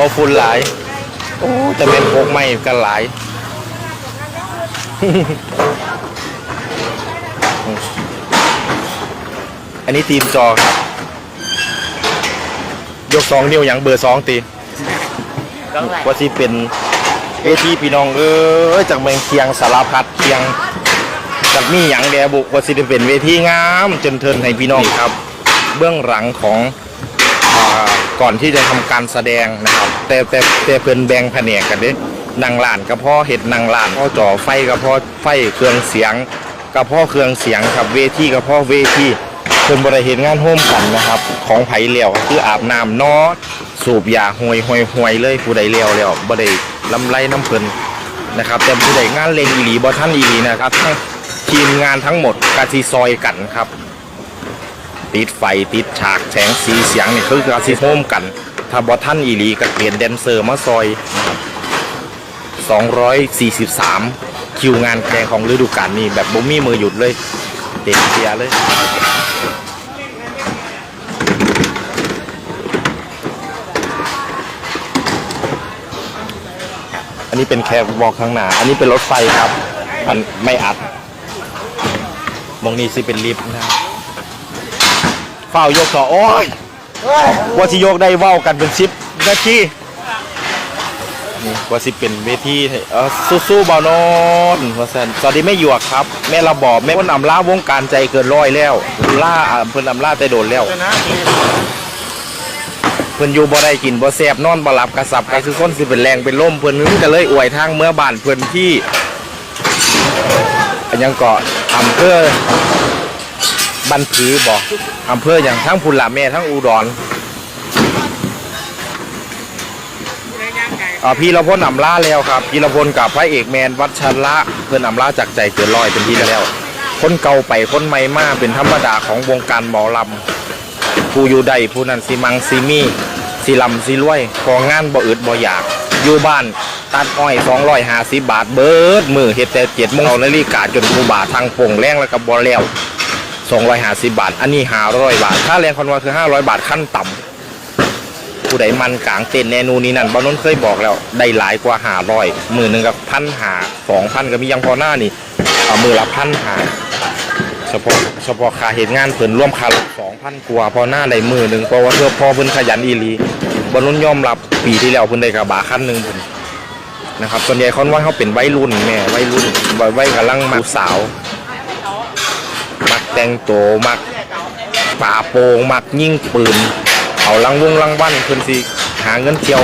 อ้ฝุ่นหลาย โอ้แต่เป็นพกไม่กันหลายอันนี้ทีมจอครับ ยกสองนิ้วอย่างเบอร์สองตีต้องไหนว่าที่เป็นเวทีพี่น้องเออจากเมืองเคียงสารพัดเคียงจากมีอย่างแดบุกว่าสิได้เป็นเวทีงามจนเทินให้พี่น้องครับ เบื้องหลังของอา ก่อนที่จะทำการแสดงนะครับ แต่แต่แต่เพิ่นแบงแผนกกันเด้นางหลานกับพ่อเห็ดนางหลานพ่อจ่อไฟกับพ่อไฟเครื่องเสียงกับพ่อเครื่องเสียงครับเวทีกับพ่อเวทีเพิ่นบริเห็นงานโฮมกันนะครับ ของไผ่เหลียวคืออาบน้ำนอสูบยาห่วยห่วยห่วยเลยผู้ใดเลี้ยวแล้วบ่ได้ลำไรน้ำเพลินนะครับแต่ผู้ใดงานเลงอีหลีบ่ท่านอีหลีนะครับทั้งทีมงานทั้งหมดกะสิซอยกันครับ ติดไฟติดฉากแสงสีเสียงนี่คือกาซิโฮมกัน ถ้าบอท่านอีหลีก็เปลี่ยนแดนเซอร์มาซอยนะครับ243 คิวงานแข่งของฤดูกาลนี้แบบบ่มีมือหยุดเลย เต็มเทียเลยอันนี้เป็นแคบวอล์กข้างหน้า อันนี้เป็นรถไฟครับอันไม่อัด มองนี้สิเป็นลิฟต์นะครับ ฝ้ายกต่อโอ้ยว่าสิยกได้เว้ากันเป็นชิปนาทีนี่ว่าสิเป็นเวทีให้เออสู้ๆบอลนนว่าสันสวัสดีแม่หยวกครับ แม่ระบอบแม่คนอำลาวงการใจเกินร้อยแล้วล่าอ่าเพิ่นอำลาแต่โดนแล้วเพิ่นอยู่บ่ได้กินบ่แซ่บนอนบ่หลับกระสับกระคือคนสิเป็นแรงเป็นล่มเพิ่นนึก็เลยอวยทางเมื่อบ้านเพิ่นที่อันยังเกาะอำเภอ บันผือบ่อำเภออย่างทั้งพุนละแม่ทั้งอุดรอ่าพี่ละพลอำลาแล้วครับพี่ละพลกับพระเอกแมนวัชระเพิ่นอำลาจากใจเกินร้อยเป็นที่แล้ว คนเก่าไปคนใหม่มาเป็นธรรมดาของวงการหมอลำผู้อยู่ใดผู้นั้นสิมังสิมีสิลำสิรวยของานบ่อึดบ่อยากอยู่บ้านตัดอ้อย250บาทเบิดมือเฮ็ดแต่7โมงเอานาฬิกาจนผู้บาททางโป่งแรงแล้วก็บ่แล้ว 250 บาท อันนี้ 500 บาท ค่าแรงคอนว่าคือ 500 บาทขั้นต่ำผู้ใดมันกลางเต้นแนนูนนี่นั่นบ่นนเคยบอกแล้ว ได้หลายกว่า 500มือหนึ่งกับพันหา2,000ก็มียังพอหน้านี่เอามือละพันหาเฉพาะเฉพาะค่าเหตุงานเพิ่นร่วมค่ารถ2,000กว่าพอหน้าได้มือหนึ่งเพราะว่าเธอพ่อเพิ่นขยันอีลีบ่นุ่นยอมรับปีที่แล้วเพิ่นได้กระบะคันหนึ่งเพิ่นนะครับส่วนใหญ่เขาว่าเขาเป็นวัยรุ่นแม่วัยรุ่นวัยกำลังมักสาว มักแต่งตัวมักป่าโปงมักยิงปืน เอาลังวงลังวันเพื่นสิหาเงินเที่ยว